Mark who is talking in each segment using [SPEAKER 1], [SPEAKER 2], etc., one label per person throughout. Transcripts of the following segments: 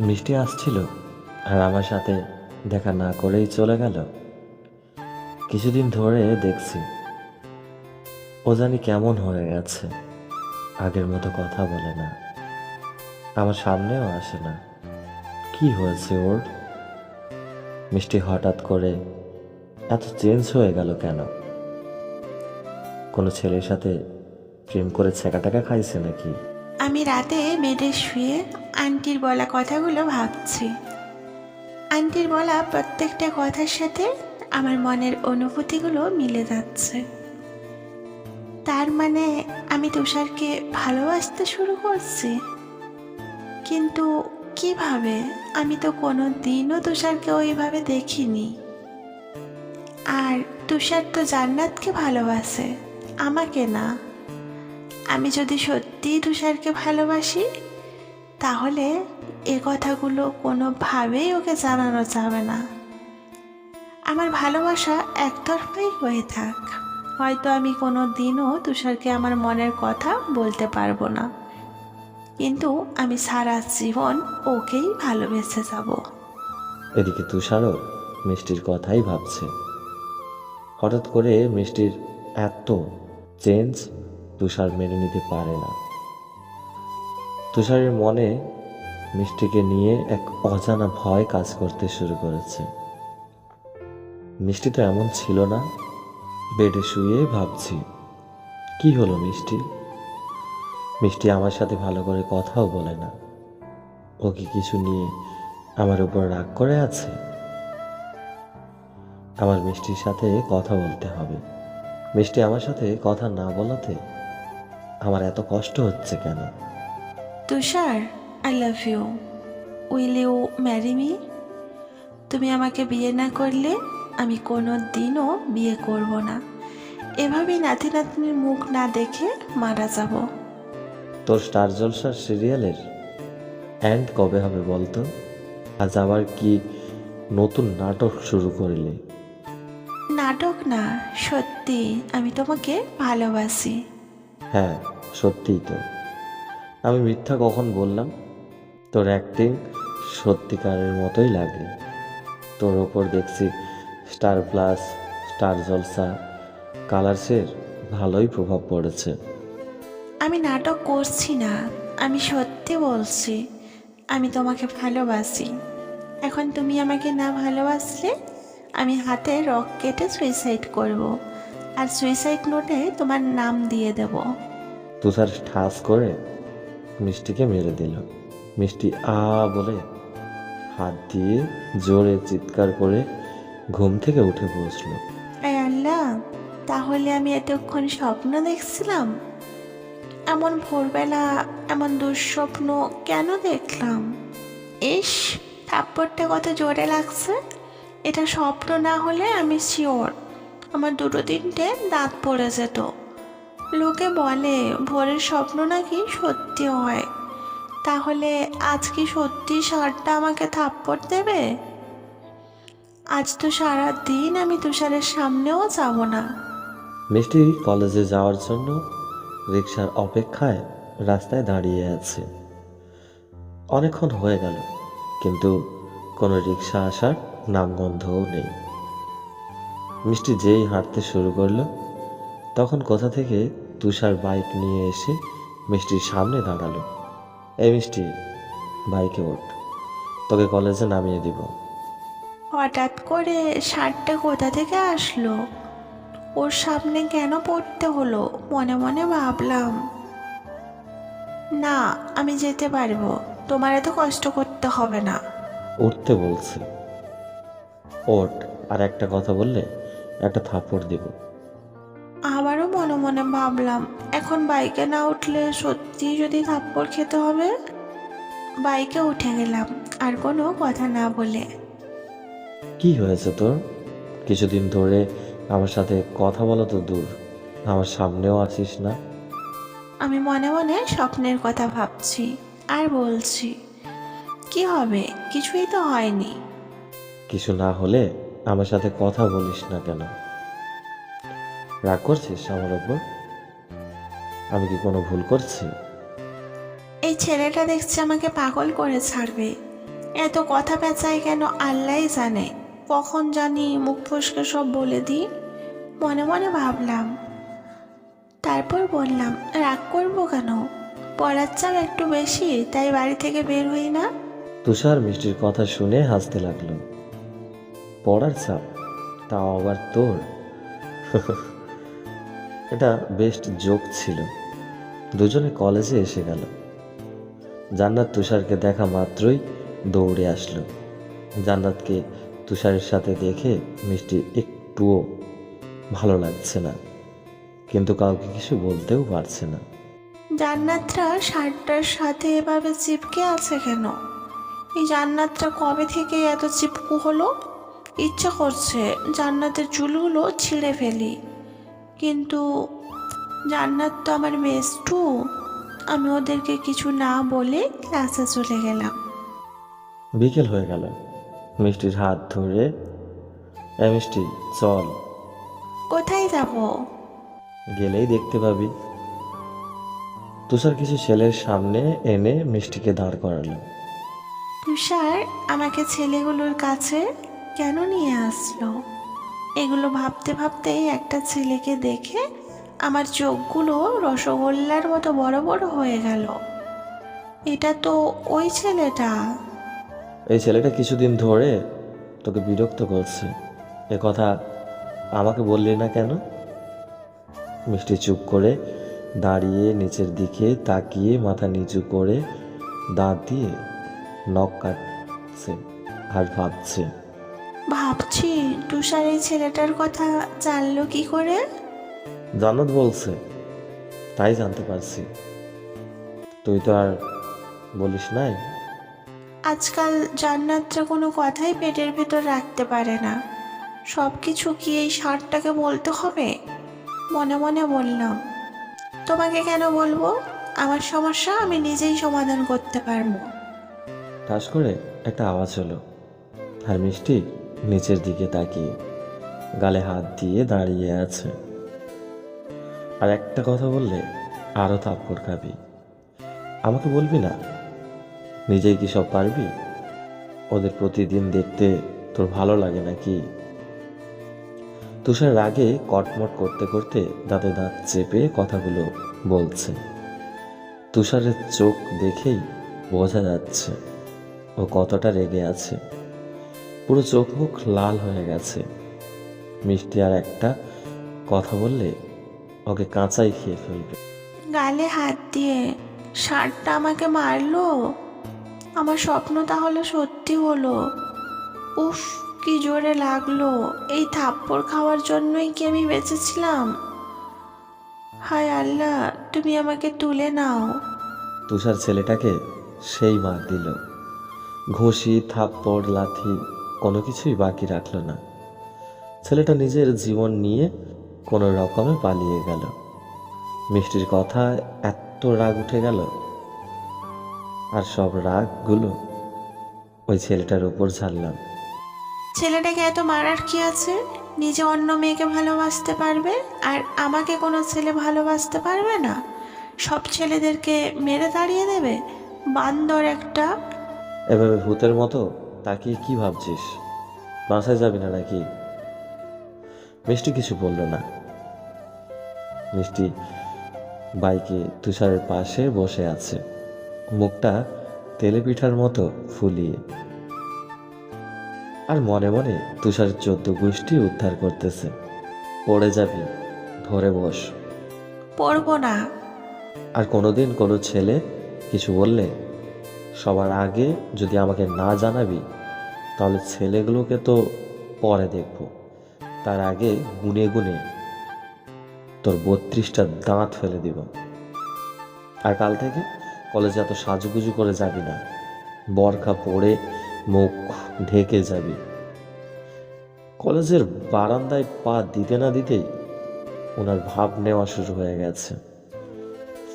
[SPEAKER 1] মিষ্টি আসছিল আর আমার সাথে দেখা না করেই চলে গেল। কিছুদিন ধরে দেখছি ও জানি কেমন হয়ে গেছে, আগের মতো কথা বলে না। আমার সামনেও আসে না। কি হয়েছে ওর? মিষ্টি হঠাৎ করে এত চেঞ্জ হয়ে গেল কেন? কোনো ছেলের সাথে প্রেম করে ছেঁকা খাইছে নাকি?
[SPEAKER 2] আমি রাতে বেডে শুয়ে আন্টির বলা কথাগুলো ভাবছি। আন্টির বলা প্রত্যেকটা কথার সাথে আমার মনের অনুভূতিগুলো মিলে যাচ্ছে। তার মানে আমি তুষারকে ভালোবাসতে শুরু করছি। কিন্তু কীভাবে? আমি তো কোনো দিনও তুষারকে ওইভাবে দেখিনি। আর তুষার তো জান্নাতকে ভালোবাসে, আমাকে না। আমি যদি সত্যিই তুষারকে ভালোবাসি তাহলে এ কথাগুলো কোনোভাবেই ওকে জানানো যাবে না। আমার ভালোবাসা একতরফাই হয়ে থাক। হয়তো আমি কোনো দিনও তুষারকে আমার মনের কথা বলতে পারব না। কিন্তু আমি সারা জীবন ওকেই ভালোবেসে যাব।
[SPEAKER 1] এদিকে তুষারও মিষ্টির কথাই ভাবছে। হঠাৎ করে মিষ্টির এত চেঞ্জ তুষার মেনে নিতে পারে না। তুষারের মনে মিষ্টিকে নিয়ে এক অজানা ভয় কাজ করতে শুরু করেছে। মিষ্টি তো এমন ছিল না। বেডে শুয়ে ভাবছি, কি হলো মিষ্টি? মিষ্টি আমার সাথে ভালো করে কথাও বলে না। ও কি কিছু নিয়ে আমার উপর রাগ করে আছে? আমার মিষ্টির সাথে কথা বলতে হবে। মিষ্টি আমার সাথে কথা না বলাতে আমার এত কষ্ট হচ্ছে কেন?
[SPEAKER 2] Tushar I love you will you marry me তুমি আমাকে বিয়ে না করলে আমি কোনো দিনও বিয়ে করব না। এভাবেই নাতি নাতনির মুখ না দেখে মারা যাব।
[SPEAKER 1] তোর স্টার জলসার সিরিয়ালের অ্যান্ড কবে হবে বলতো? আজ আবার কি নতুন নাটক শুরু করলে?
[SPEAKER 2] নাটক না সত্যি আমি তোমাকে ভালোবাসি।
[SPEAKER 1] হ্যাঁ সত্যিই তো। আমি মিথ্যা কখন বললাম? তোর অ্যাক্টিং সত্যিকারের মতোই লাগে। তোর ওপর দেখছি স্টার প্লাস স্টার জলসা কালার্সের ভালোই প্রভাব পড়েছে।
[SPEAKER 2] আমি নাটক করছি না আমি সত্যি বলছি আমি তোমাকে ভালোবাসি। এখন তুমি আমাকে না ভালোবাসলে আমি হাতে রক কেটে সুইসাইড করব। আর সুইসাইড নোটে তোমার নাম দিয়ে দেব।
[SPEAKER 1] তুষার ঠাস করে মিষ্টিকে মেরে দিল। মিষ্টি আ বলে হাত দিয়ে জোরে চিৎকার করে ঘুম থেকে উঠে বসল।
[SPEAKER 2] আল্লাহ তাহলে আমি এতক্ষণ স্বপ্ন দেখছিলাম? এমন ভোরবেলা, এমন দুঃস্বপ্ন কেন দেখলাম? ইস, থাপ্পড়টা কত জোরে লাগছে। এটা স্বপ্ন না হলে আমি শিওর, আমার দুটো তিনটে দাঁত পড়ে যেত। লোকে বলে, ভোরের স্বপ্ন নাকি সত্যি হয়? তাহলে আজ কি সত্যি ষাঁড়টা আমাকে থাপ্পড় দেবে? আজ তো সারা দিন আমি তুষারের সামনেও যাব না।
[SPEAKER 1] মিষ্টি কলেজে যাওয়ার জন্য রিক্সার অপেক্ষায় রাস্তায় দাঁড়িয়ে আছে। অনেকক্ষণ হয়ে গেল, কিন্তু কোনো রিক্সা আসার নামগন্ধও নেই। মিষ্টি যেই হাঁটতে শুরু করল তখন কোথা থেকে তুষার বাইক নিয়ে এসে মিষ্টির সামনে দাঁড়াল। এই মিষ্টি বাইকে ওঠ তোকে কলেজে নামিয়ে দিব।
[SPEAKER 2] হঠাৎ করে শার্টটা কোথা থেকে আসলো? ওর সামনে কেন পড়তে হলো? মনে মনে ভাবলাম। না আমি যেতে পারব। তোমার এত কষ্ট করতে হবে না।
[SPEAKER 1] উঠতে বলছে। ওঠ আর একটা কথা বললে একটা থাপড় দিব।
[SPEAKER 2] মনে ভাবলাম এখন বাইকে না উঠলে সত্যি যদি থাপ্পড় খেতে হবে? বাইকে উঠে গেলাম আর কোনো কথা না বলে।
[SPEAKER 1] কি হয়েছে তোর? কিছুদিন ধরে আমার সাথে কথা বলা তো দূর আমার সামনেও আসিস না।
[SPEAKER 2] আমি মনে মনে স্বপ্নের কথা ভাবছি আর বলছি কি হবে? কিছুই তো হয়নি।
[SPEAKER 1] কিছু না হলে আমার সাথে কথা বলিস না কেন? রাগ করছিস আমার ওপর আমি কি কোনো ভুল করছি?
[SPEAKER 2] এই ছেলেটা দেখছি আমাকে পাগল করে ছাড়বে। এত কথা পেঁচায় কেন আল্লাহ জানে? কখন জানি মুখ ফসকে সব বলে দিই। মনে মনে ভাবলাম। তারপর বললাম রাগ করব কেন? পড়ার চাপ একটু বেশি তাই বাড়ি থেকে বের হই না?
[SPEAKER 1] তুষার মিষ্টির কথা শুনে হাসতে লাগল। পড়ার চাপ? তাও আবার তোর? এটা বেস্ট জোক ছিল। দুজনে কলেজে এসে গেল। জান্নাত তুষারকে দেখা মাত্রই দৌড়ে আসলো। জান্নাতকে তুষারের সাথে দেখে মিষ্টি একটুও ভালো লাগছে না। কিন্তু কাউকে কিছু বলতেও পারছে না।
[SPEAKER 2] জান্নাতরা শার্টটার সাথে এভাবে চিপকে আছে কেন? এই জান্নাতটা কবে থেকে এত চিপকু হলো? ইচ্ছা করছে জান্নাতের চুলগুলো ছিঁড়ে ফেলি। কিন্তু জান্নাত তো আমার বেস্টু আমি ওদেরকে কিছু না বলে ক্লাসে চলে গেলাম।
[SPEAKER 1] বিকেল হয়ে গেল। মিষ্টির হাত ধরে এ মিষ্টি চল।
[SPEAKER 2] কোথায় যাব?
[SPEAKER 1] গেলেই দেখতে পাবি। তুষার কিছু ছেলের সামনে এনে মিষ্টিকে দাঁড় করালো।
[SPEAKER 2] তুষার আমাকে ছেলেগুলোর কাছে কেন নিয়ে আসলো? এগুলো ভাবতে ভাবতেই একটা ছেলেকে দেখে আমার চোখগুলো রসগোল্লার মতো বড় বড় হয়ে গেল। এটা তো ওই ছেলেটা।
[SPEAKER 1] এই ছেলেটা কিছুদিন ধরে তোকে বিরক্ত করছে। এ কথা আমাকে বললি না কেন? মিষ্টি চুপ করে দাঁড়িয়ে নিচের দিকে তাকিয়ে মাথা নিচু করে দাঁত দিয়ে নখ কাটছে আর ভাবছে।
[SPEAKER 2] ভাবছি তুষার এই ছেলেটার কথা জানলো কি করে?
[SPEAKER 1] জান্নাত বলছে তাই জানতে পারছি। তুই তো আর বলিস নাই?
[SPEAKER 2] আজকাল জান্নাতরা কোনো কথাই পেটের ভেতর রাখতে পারে না। সব কিছু কি এই ষাটটাকে বলতে হবে? মনে মনে বললাম তোমাকে কেন বলব? আমার সমস্যা আমি নিজেই সমাধান করতে পারব।
[SPEAKER 1] ঠাস করে একটা আওয়াজ হলো আর মিষ্টি নিচের দিকে তাকিয়ে গালে হাত দিয়ে দাঁড়িয়ে আছে। আর একটা কথা বললে আরও থাপ্পড় খাবি। আমাকে বলবি না? নিজেই কি সব পারবি? ওদের প্রতিদিন দেখতে তোর ভালো লাগে নাকি? তুষার রাগে কটমট করতে করতে দাঁতে দাঁত চেপে কথাগুলো বলছে। তুষারের চোখ দেখেই বোঝা যাচ্ছে ও কতটা রেগে আছে। পুরো চোখ মুখ লাল হয়ে গেছে। মিষ্টি আর একটা কথা বললে ওকে কাঁচাই খেয়ে ফেলবে।
[SPEAKER 2] গালে হাত দিয়ে ষাটটা আমাকে মারলো? আমার স্বপ্ন তাহলে সত্যি হলো? উফ কি জোরে লাগল? এই থাপ্পড় খাওয়ার জন্যই কি আমি বেঁচেছিলাম? হায় আল্লাহ তুমি আমাকে তুলে নাও।
[SPEAKER 1] তুষার ছেলেটাকে সেই মার দিল। ঘুষি থাপ্পড় লাথি কোনো কিছুই বাকি রাখল না। ছেলেটা নিজের জীবন নিয়ে কোনো রকমে পালিয়ে গেল। মিষ্টির কথা এত রাগ উঠে গেল। আর সব রাগগুলো ওই ছেলেটার উপর ঝাড়লাম।
[SPEAKER 2] ছেলেটাকে এত মারার কি আছে? নিজে অন্য মেয়েকে ভালোবাসতে পারবে? আর আমাকে কোনো ছেলে ভালোবাসতে পারবে না? সব ছেলেদেরকে মেরে দাঁড়িয়ে দেবে? বান্দর একটা।
[SPEAKER 1] এভাবে ভূতের মতো তাকিয়ে কি ভাবছিস? বাসায় যাবি না নাকি? মিষ্টি কিছু বলল না। মিষ্টি বাইকে তুষারের পাশে বসে আছে। মুখটা তেলে পিঠার মতো ফুলিয়ে। আর মনে মনে তুষার চোদ্দ গোষ্ঠী উদ্ধার করতেছে। পড়ে যাবি ধরে বস।
[SPEAKER 2] পড়ব না।
[SPEAKER 1] আর কোনোদিন কোনো ছেলে কিছু বললে সবার আগে যদি আমাকে না জানাবি, তাহলে ছেলেগুলোকে তো পরে দেখব। তার আগে গুনে গুনে তোর বত্রিশটা দাঁত ফেলে দিব। আর কাল থেকে কলেজে এত সাজুগুজু করে যাবি না। বরখা পরে মুখ ঢেকে যাবি। কলেজের বারান্দায় পা দিতে না দিতেই ওনার ভাব নেওয়া শুরু হয়ে গেছে।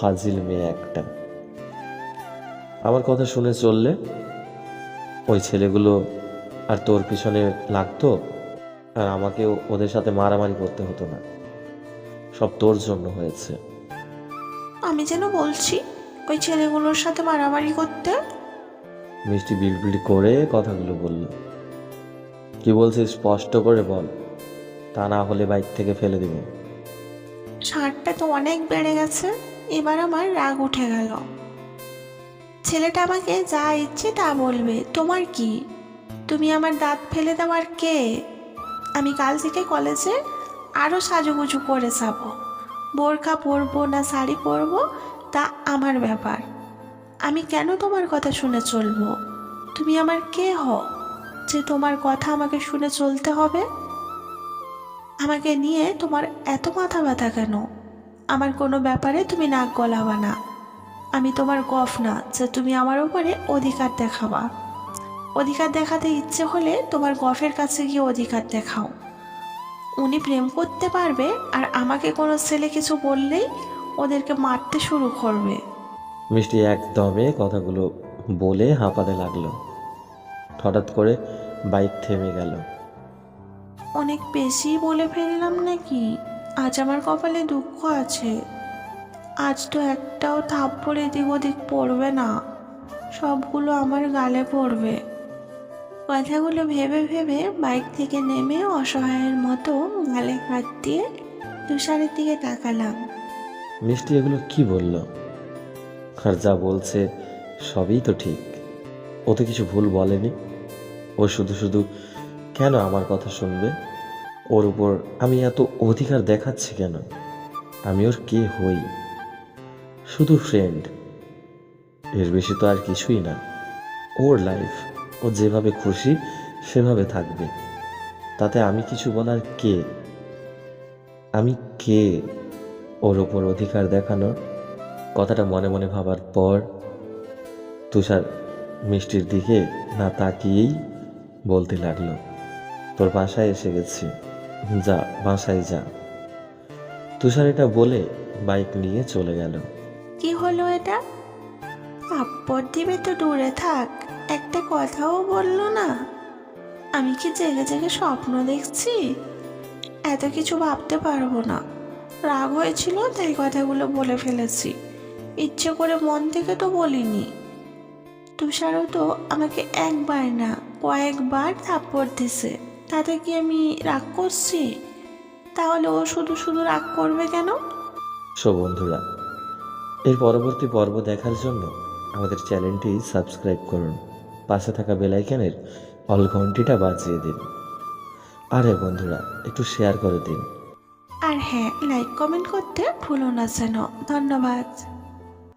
[SPEAKER 1] ফাজিল মেয়ে একটা। আমার কথা শুনে চললে ওই ছেলেগুলো আর তোর পিছনে লাগতো আর আমাকেও ওদের সাথে মারামারি করতে হতো না। সব তোর জন্য হয়েছে।
[SPEAKER 2] আমি যেন বলছি ওই ছেলেগুলোর সাথে মারামারি করতে?
[SPEAKER 1] মিষ্টি বিলবিলি করে কথাগুলো বলল। কি বলছিস স্পষ্ট করে বল। তা না হলে বাইক থেকে ফেলে দিব।
[SPEAKER 2] ষাটটা তো অনেক বেড়ে গেছে এবার আমার রাগ উঠে গেল। ছেলেটা আমাকে যা ইচ্ছে তা বলবে। তোমার কি? তুমি আমার দাঁত ফেলে দেওয়ার কে? আমি কাল থেকে কলেজে আরও সাজুগুজু করে যাব। বোরখা পরবো না শাড়ি পরবো তা আমার ব্যাপার। আমি কেন তোমার কথা শুনে চলবো? তুমি আমার কে হও যে তোমার কথা আমাকে শুনে চলতে হবে? আমাকে নিয়ে তোমার এত মাথা ব্যথা কেন? আমার কোনো ব্যাপারে তুমি নাক গলাবা না। আমি তোমার গফ না যে তুমি আমার উপরে অধিকার দেখাবা। অধিকার দেখাতে ইচ্ছে হলে তোমার গফের কাছে গিয়ে অধিকার দেখাও। উনি প্রেম করতে পারবে আর আমাকে কোনো ছেলে কিছু বললেই ওদেরকে মারতে শুরু করবে।
[SPEAKER 1] মিষ্টি একদমে কথাগুলো বলে হাঁপাতে লাগল। হঠাৎ করে বাইক থেমে গেল।
[SPEAKER 2] অনেক বেশি বলে ফেললাম নাকি? আজ আমার কপালে দুঃখ আছে। আজ তো একটাও থাপ্পড় এদিক ওদিক পড়বে না। সবগুলো আমার গালে পড়বে। কথাগুলো ভেবে ভেবে বাইক থেকে নেমে অসহায়ের মতো গালে হাত দিয়ে তুষারের দিকে তাকালাম।
[SPEAKER 1] মিষ্টি, এগুলো কি বলল? আর যা বলছে সবই তো ঠিক। ও তো কিছু ভুল বলেনি। ও শুধু শুধু কেন আমার কথা শুনবে? ওর উপর আমি এত অধিকার দেখাচ্ছি কেন? আমি ওর কে হই? শুধু ফ্রেন্ড এর বেশি তো আর কিছুই না। ওর লাইফ ও যেভাবে খুশি, সেভাবে থাকবে। তাতে আমি কিছু বলার কে? আমি কে? ওর ওপর অধিকার দেখানোর কথাটা মনে মনে ভাবার পর তুষার মিষ্টির দিকে না তাকিয়েই বলতে লাগল, তোর বাসায় এসে গেছি। যা, বাসায় যা। তুষার এটা বলে বাইক নিয়ে চলে গেল।
[SPEAKER 2] কি হলো এটা? আপদ দিবে তো দূরে থাক, একটা কথাও বলল না। আমি কি জেগে জেগে স্বপ্ন দেখছি? এত কিছু ভাবতে পারব না। রাগ হয়েছিল, তাই কথাগুলো বলে ফেলেছি। ইচ্ছে করে মন থেকে তো বলিনি। তুষারও তো আমাকে একবার না, কয়েকবার থাপ্পড় দিছে। তাতে কি আমি রাগ করছি? তাহলে ও শুধু শুধু রাগ করবে কেন?
[SPEAKER 1] সো বন্ধুরা এর পরবর্তী পর্ব দেখার জন্য আমাদের চ্যানেলটি সাবস্ক্রাইব করুন। পাশে থাকা বেলাইকানের অল ঘন্টিটা বাজিয়ে দিন। আরে বন্ধুরা, একটু শেয়ার করে দিন।
[SPEAKER 2] আর হ্যাঁ লাইক, কমেন্ট করতে ভুলো না যেন। ধন্যবাদ।